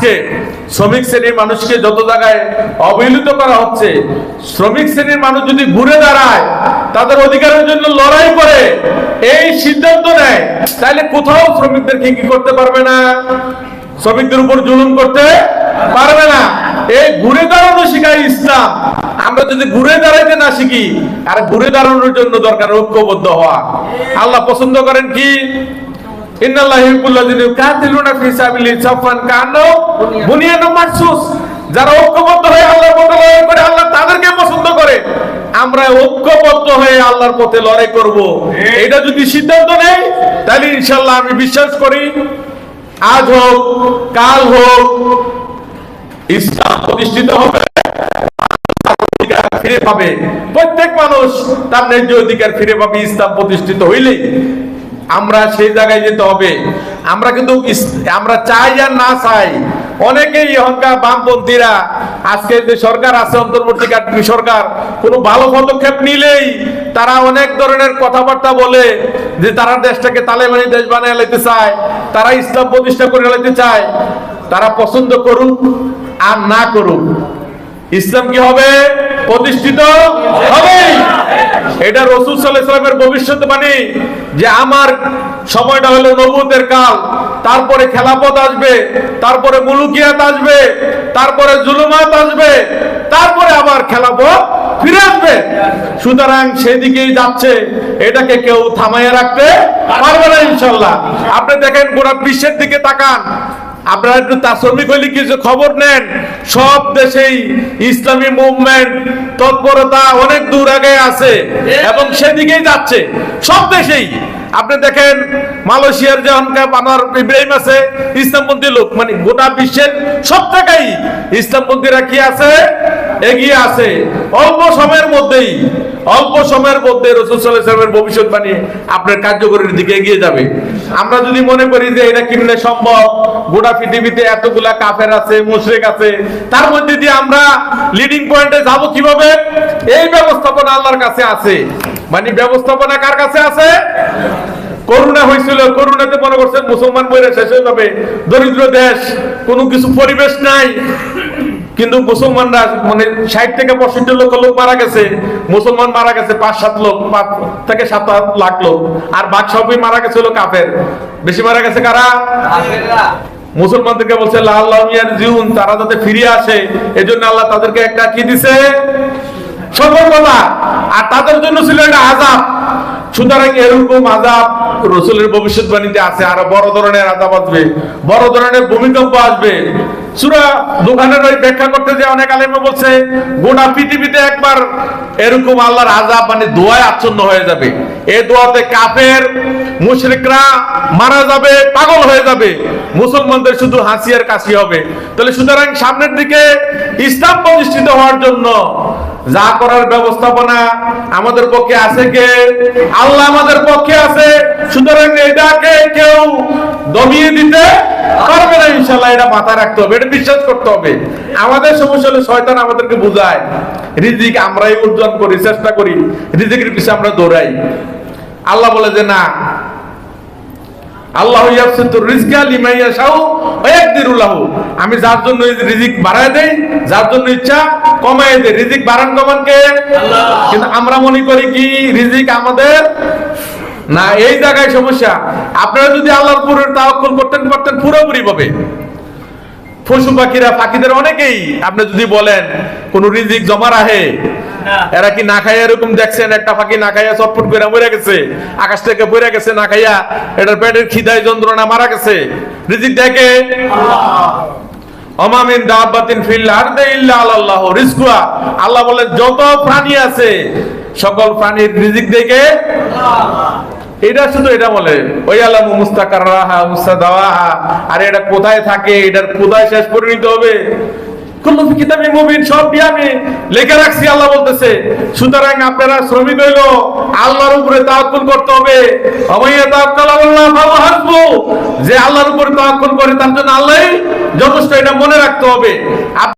আজকে শ্রমিক শ্রেণির মানুষকে যত জায়গায় অবহেলিত করা হচ্ছে, শ্রমিক শ্রেণির মানুষ যদি ঘুরে দাঁড়ায়, তাদের অধিকারের জন্য লড়াই করে, এই সিদ্ধান্ত নেয়, তাহলে কোথাও শ্রমিকদেরকে কি করতে পারবে না? শ্রমিকদের উপর জুলুম করতে পারবে না। এই ঘুরে দাঁড়ানো শিখায় ইসলাম। আমরা যদি ঘুরে দাঁড়াইতে না শিখি, আর ঘুরে দাঁড়ানোর জন্য দরকার ঐক্যবদ্ধ হওয়া। আল্লাহ পছন্দ করেন কি? যারা ঐক্যবদ্ধ হয়ে আল্লাহর পথে লড়াই করে আল্লাহ তাদেরকে পছন্দ করে। আমরা ঐক্যবদ্ধ হয়ে আল্লাহর পথে লড়াই করব। এটা যদি সিদ্ধান্ত নেই তাহলে ইনশাআল্লাহ আমি বিশ্বাস করি আজ হোক কাল হোক ইসলাম প্রতিষ্ঠিত হবে ফিরে পাবে। প্রত্যেক মানুষ তার ন্যায্য অধিকার ফিরে পাবে ইসলাম প্রতিষ্ঠিত হইলেই। আমরা সেই জায়গায় যেতে হবে। আমরা কিন্তু আমরা চাই আর না চাই। অনেকেই অহংকার বামপন্থীরা আজকে যে সরকার আছে অন্তর্বর্তীকালীন সরকার, কোনো ভালো পদক্ষেপ নিলেই তারা অনেক ধরনের কথাবার্তা বলে যে তারা দেশটাকে তালেবানি দেশ বানিয়ে লাইতে চায়, তারা ইসলাম প্রতিষ্ঠা করে লাইতে চায়। তারা পছন্দ করুক আর না করুক। ইসলাম কি হবে? প্রতিষ্ঠিত হবেই এটা রসুল সাল্লাহ ইসলামের ভবিষ্যৎবাণী যে আমার সময়টা হলো নবুতের কাল, তারপরে খেলাপথ আসবে, তারপরে মুলুকিয়াত আসবে, তারপরে জুলুমাত আসবে, তারপরে আবার খেলাপথ ফিরে আসবে। সুতরাং সেদিকেই যাচ্ছে, এটাকে কেউ থামাইয়া রাখতে পারবে না ইনশাল্লাহ আপনি দেখেন গোটা বিশ্বের দিকে তাকান আপনারা একটু তাসমিক হইলে কিছু খবর নেন। সব দেশেই ইসলামী মুভমেন্ট তৎপরতা অনেক দূর আগে আছে এবং সেদিকেই যাচ্ছে। সব দেশেই। আপনি দেখেন, মালয়েশিয়ার যে আনোয়ার ইব্রাহিম আছে, ইসলামপন্থী লোক মানে গোটা বিশ্বের সব জায়গায় ইসলামপন্থীরা কি আছে? এগিয়ে আছে। অল্প সময়ের মধ্যেই, অল্প সময়ের মধ্যে রসুল সাল্লাহ সাল্লামের ভবিষ্যৎবাণী আপনার কার্যকরীর দিকে এগিয়ে যাবে। আমরা যদি মনে করি যে এটা কিনলে সম্ভব, গোটা পৃথিবীতে এতগুলা কাফের আছে, মুশরিক আছে, তার মধ্যে দিয়ে আমরা লিডিং পয়েন্টে যাব কীভাবে? এই ব্যবস্থাপনা আল্লাহর কাছে আছে। মানে ব্যবস্থাপনা কার কাছে আছে? করোনা হয়েছিল করোনাতে মনে করছেন মুসলমান বইরা শেষ হয়ে যাবে। দরিদ্র দেশ, কোনো কিছু পরিবেশ নাই। কিন্তু মুসলমানরা মানে ষাট থেকে পঁয়ষট্টি লক্ষ লোক মারা গেছে। মুসলমান মারা গেছে পাঁচ সাত লোক পাঁচ থেকে সাত লাখ লোক। আর বাক সবই মারা গেছিল কাফের। বেশি মারা গেছে কারা? মুসলমানদেরকে বলছে লাল লামিয়ার জিউন তারা যাতে ফিরে আসে এজন্য আল্লাহ তাদেরকে একটা কি দিছে? সতর্কতা। আর তাদের জন্য ছিল একটা আজাব সুতরাং এরকম আজাব রসুলের ভবিষ্যৎবাণীতে আছে, আরও বড় ধরনের আজাব আসবে, বড় ধরনের ভূমিকম্প আসবে। সুরা দোকানের ওই ব্যাখ্যা করতে যে অনেক বলছে, গোটা পৃথিবীতে একবার এরকম আল্লাহর আজাব মানে দোয়ায় আচ্ছন্ন হয়ে যাবে। এই দোয়াতে কাফের, মুশরিকরা মারা যাবে, পাগল হয়ে যাবে। মুসলমানদের শুধু হাসি আর কাশি হবে। তাহলে সুতরাং সামনের দিকে ইসলাম প্রতিষ্ঠিত হওয়ার জন্য যা করার ব্যবস্থাপনা আমাদের পক্ষে আছে কে? আল্লাহ আমাদের পক্ষে আছে। সুতরাং এটাকে কেউ দমিয়ে দিতে পারবে না ইনশাল্লাহ এটা মাথায় রাখতে হবে, এটা বিশ্বাস করতে হবে। আমাদের সমস্যা হলো শয়তান আমাদেরকে বোঝায়। রিজিক আমরাই অর্জন করি, চেষ্টা করি। রিজিকের পিছনে আমরা দৌড়াই। আল্লাহ বলে যে না। আল্লাহ রিজকা ওয়া ইয়াকদিরু লাহু আমি যার জন্য রিজিক বাড়ায় দেই যার জন্য ইচ্ছা কমায় দেই। রিজিক বাড়ান কমান কে? কিন্তু আমরা মনে করি কি রিজিক আমাদের না এই জায়গায় সমস্যা। আপনারা যদি আল্লাহর উপর তাওয়াক্কুল করতেন পারতেন পুরোপুরি ভাবে। পশু পাখিরা পাখিদের অনেকেই আপনি যদি বলেন কোন রিজিক জমা রাহে এরা কি না খাইয়া এরকম দেখছেন? একটা পাখি না খাইয়া চটপট করে মরে গেছে। আকাশ থেকে পড়ে গেছে না খাইয়া। এটার পেটের খিদায় যন্ত্রণা মারা গেছে। রিজিক দেখে অমামিন দাব্বাতিন ফিল আরদে ইল্লা আল্লাহ রিজকুয়া আল্লাহ বলে যত প্রাণী আছে সকল প্রাণীর রিজিক দেখে এটা শুধু এটা বলে ওই আল্লাহ মুস্তাকাররাহা মুস্তাদাওয়াহা আর এটা কোথায় থাকে? এটার কোথায় শেষ করে নিতে হবে? রাখছি, আল্লাহ বলতেছে, সুতরাং আপনারা শ্রমিক হইল, আল্লাহর উপরে করতে হবে। ভালো যে আল্লাহর উপরে করে, তার জন্য যথেষ্ট এটা মনে রাখতে হবে।